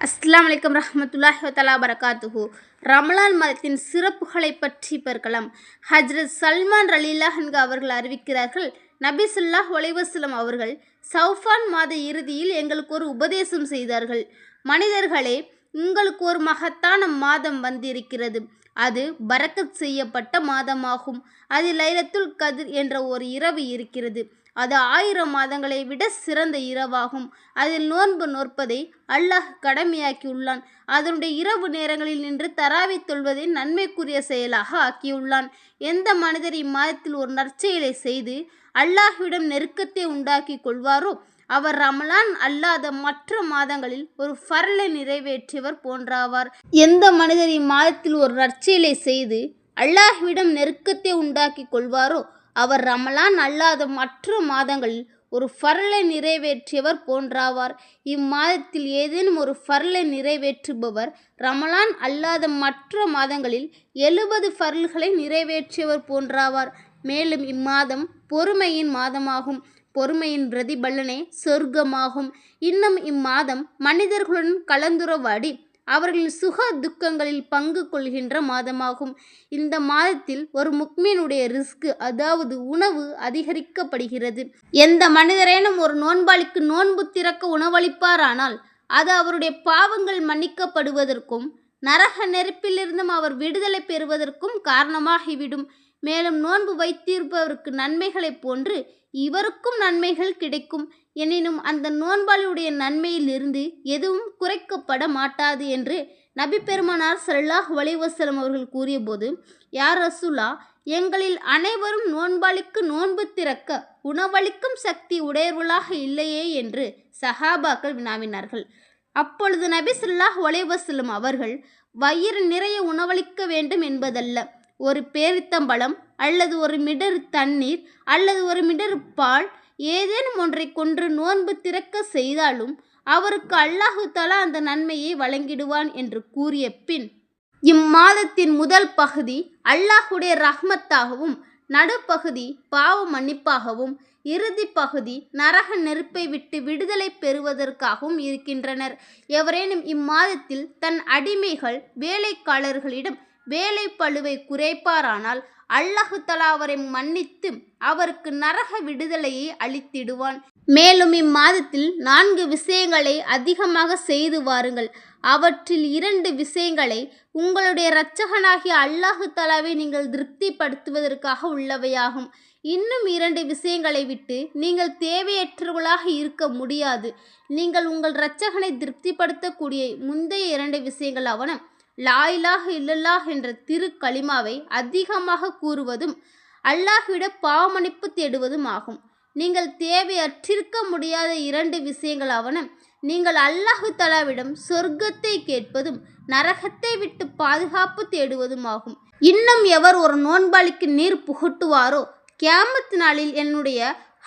அஸ்லாம் வலைக்கம் ரஹமத்துல்லாஹி தலா பரகாத்துஹு. ரமலான் மதத்தின் சிறப்புகளை பற்றி பெருக்கலாம். ஹஜ்ரத் சல்மான் ரலீலாஹன்கு அவர்கள் அறிவிக்கிறார்கள் நபி ஸல்லல்லாஹு அவர்கள் சௌஃபான் மாத இறுதியில் எங்களுக்கு ஒரு உபதேசம் செய்தார்கள். மனிதர்களே உங்களுக்கு ஒரு மகத்தான மாதம் வந்திருக்கிறது. அது பரக்கத் செய்யப்பட்ட மாதமாகும். அது லைலத்துல் கதிர் என்ற ஒரு இரவு இருக்கிறது. அது ஆயிரம் மாதங்களை விட சிறந்த இரவாகும். அதில் நோன்பு நோற்பதை அல்லாஹ் கடமையாக்கியுள்ளான். அதனுடைய இரவு நேரங்களில் நின்று தராவி தொல்வதை நன்மைக்குரிய செயலாக ஆக்கியுள்ளான். எந்த மனிதர் இம்மாதத்தில் ஒரு நற்செயலை செய்து அல்லாஹ்விடம் நெருக்கத்தை உண்டாக்கி கொள்வாரோ? அவர் ரமலான் அல்லாத மற்ற மாதங்களில் ஒரு ஃபர்லை நிறைவேற்றியவர் போன்றாவார். எந்த மனிதர் இம்மாதத்தில் ஒரு நற்செயலை செய்து அல்லாஹ்விடம் நெருக்கத்தை உண்டாக்கி கொள்வாரோ? அவர் ரமலான் அல்லாத மற்ற மாதங்களில் ஒரு ஃபர்லை நிறைவேற்றியவர் போன்றாவார். இம்மாதத்தில் ஏதேனும் ஒரு ஃபர்லை நிறைவேற்றுபவர் ரமலான் அல்லாத மற்ற மாதங்களில் எழுபது ஃபரல்களை நிறைவேற்றியவர் போன்றாவார். மேலும் இம்மாதம் பொறுமையின் மாதமாகும். பொறுமையின் பிரதிபலனே சொர்க்கமாகும். இன்னும் இம்மாதம் மனிதர்களுடன் கலந்துரவாடி அவர்கள் சுக துக்கங்களில் பங்கு கொள்கின்ற மாதமாகும். இந்த மாதத்தில் ஒரு முக்மீனுடைய ரிஸ்க் அதாவது உணவு அதிகரிக்கப்படுகிறது. எந்த மனிதரேனும் ஒரு நோன்பாளிக்கு நோன்பு திறக்க உணவளிப்பாரானால் அது அவருடைய பாவங்கள் மன்னிக்கப்படுவதற்கும் நரக நெருப்பிலிருந்தும் அவர் விடுதலை பெறுவதற்கும் காரணமாகிவிடும். மேலும் நோன்பு வைத்திருப்பவருக்கு நன்மைகளைப் போன்று இவருக்கும் நன்மைகள் கிடைக்கும். எனினும் அந்த நோன்பாளியுடைய நன்மையிலிருந்து எதுவும் குறைக்கப்பட மாட்டாது என்று நபி பெருமானார் சல்லாஹ் வலிவசலம் அவர்கள் கூறியபோது யார் ரசூலா எங்களில் அனைவரும் நோன்பாளிக்கு நோன்பு திறக்க உணவளிக்கும் சக்தி உடையவர்களாக இல்லையே என்று சஹாபாக்கள் வினாவினார்கள். அப்பொழுது நபி சொல்லாஹ் வலைவசலம் அவர்கள் வயிறு நிறைய உணவளிக்க வேண்டும் என்பதல்ல. ஒரு பேரித்தம்பழம் அல்லது ஒரு மிடர் தண்ணீர் அல்லது ஒரு மிடர் பால் ஏதேனும் ஒன்றை கொன்று நோன்பு திறக்க செய்தாலும் அவருக்கு அல்லாஹு தலா அந்த நன்மையை வழங்கிடுவான் என்று கூறிய பின் இம்மாதத்தின் முதல் பகுதி அல்லாஹுடைய ரஹ்மத்தாகவும் நடுப்பகுதி பாவ மன்னிப்பாகவும் இறுதி பகுதி நரக நெருப்பை விட்டு விடுதலை பெறுவதற்காகவும் இருக்கின்றனர். எவரேனும் இம்மாதத்தில் தன் அடிமைகள் வேலைக்காரர்களிடம் வேலை பழுவை குறைப்பாரானால் அல்லாஹு அவரை மன்னித்து அவருக்கு நரக விடுதலையை அளித்திடுவான். மேலும் இம்மாதத்தில் நான்கு விஷயங்களை அதிகமாக செய்து வாருங்கள். அவற்றில் இரண்டு விஷயங்களை உங்களுடைய இரட்சகனாகிய அல்லாஹு தலாவை நீங்கள் திருப்திப்படுத்துவதற்காக உள்ளவையாகும். இன்னும் இரண்டு விஷயங்களை விட்டு நீங்கள் தேவையற்றவர்களாக இருக்க முடியாது. நீங்கள் உங்கள் இரட்சகனை திருப்திப்படுத்தக்கூடிய முந்தைய இரண்டு விஷயங்கள் அவன லாயிலாக இல்லல்லாஹ் என்ற திரு களிமாவை அதிகமாக கூறுவதும் அல்லாஹ்விட பாவமன்னிப்பு தேடுவதும் ஆகும். நீங்கள் தேவையற்றிருக்க முடியாத இரண்டு விஷயங்களாவன நீங்கள் அல்லாஹு தலாவிடம் சொர்க்கத்தை கேட்பதும் நரகத்தை விட்டு பாதுகாப்பு தேடுவதும் ஆகும். இன்னும் எவர் ஒரு நோன்பாளிக்கு நீர் புகட்டுவாரோ கேமத்து நாளில் என்னுடைய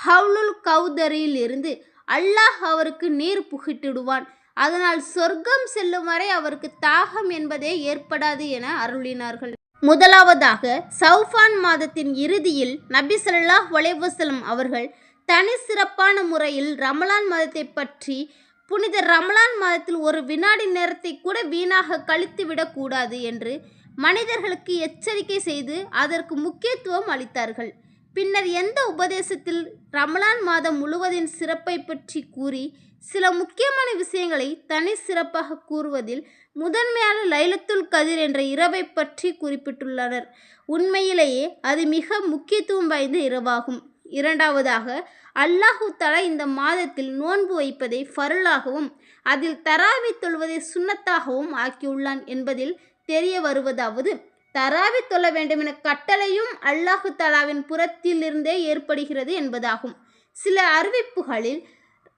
ஹவுலுல் கௌதரியில் இருந்து அல்லாஹ் அவருக்கு நீர் புகிட்டிடுவான். அதனால் சொர்க்கம் செல்லும் வரை அவருக்கு தாகம் என்பதே ஏற்படாது என அருளினார்கள். முதலாவதாக சௌஃபான் மாதத்தின் இறுதியில் நபி சொல்லாஹ் ஒலைவசலம் அவர்கள் தனி சிறப்பான முறையில் ரமலான் மதத்தை பற்றி புனித ரமலான் மாதத்தில் ஒரு வினாடி நேரத்தை கூட வீணாக கழித்து விடக்கூடாது என்று மனிதர்களுக்கு எச்சரிக்கை செய்து அதற்கு முக்கியத்துவம் அளித்தார்கள். பின்னர் எந்த உபதேசத்தில் ரமலான் மாதம் முழுவதின் சிறப்பை பற்றி கூறி சில முக்கியமான விஷயங்களை தனி சிறப்பாக கூறுவதில் முதன்மையான லைலத்துல் கதிர் என்ற இரவை பற்றி குறிப்பிட்டுள்ளனர். உண்மையிலேயே அது மிக முக்கியத்துவம் வாய்ந்த இரவாகும். இரண்டாவதாக அல்லாஹு தலா இந்த மாதத்தில் நோன்பு வைப்பதை ஃபருளாகவும் அதில் தராவி தொழுவதை சுண்ணத்தாகவும் ஆக்கியுள்ளான் என்பதில் தெரிய வருவதாவது தராவி தொழ வேண்டும் என கட்டளையும் அல்லாஹு தலாவின் புறத்திலிருந்தே ஏற்படுகிறது என்பதாகும். சில அறிவிப்புகளில்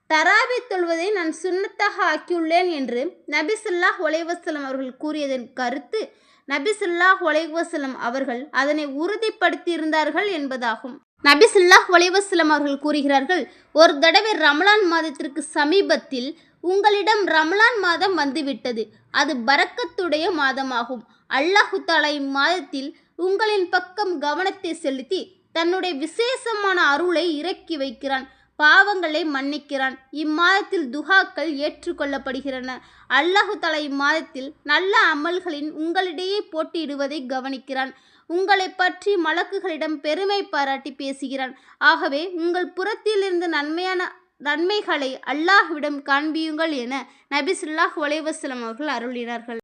தராவி தொழுவதை நான் சுண்ணத்தாக ஆக்கியுள்ளேன் என்று நபி சொல்லாஹ் ஒலைவசலம் அவர்கள் கூறியதன் கருத்து நபி சொல்லாஹ் ஒலைவசலம் அவர்கள் அதனை உறுதிப்படுத்தியிருந்தார்கள் என்பதாகும். நபி சொல்லாஹ் ஒலைவசலம் அவர்கள் கூறுகிறார்கள் ஒரு தடவை ரமலான் மாதத்திற்கு சமீபத்தில் உங்களிடம் ரமலான் மாதம் வந்துவிட்டது. அது பரக்கத்துடைய மாதமாகும். அல்லாஹுத்தாலா இம்மாதத்தில் உங்களின் பக்கம் கவனத்தை செலுத்தி தன்னுடைய விசேஷமான அருளை இறக்கி வைக்கிறான் பாவங்களை மன்னிக்கிறான். இம்மாதத்தில் துஹாக்கள் ஏற்றுக்கொள்ளப்படுகின்றன. அல்லாஹு தலா இம்மாதத்தில் நல்ல அமல்களின் உங்களிடையே போட்டியிடுவதை கவனிக்கிறான். உங்களை பற்றி மலக்குகளிடம் பெருமை பாராட்டி பேசுகிறான். ஆகவே உங்கள் புறத்திலிருந்து நன்மையான நன்மைகளை அல்லாஹ்விடம் காண்பியுங்கள் என நபிசுல்லாஹ் ஒலைவசலம் அவர்கள் அருளினார்கள்.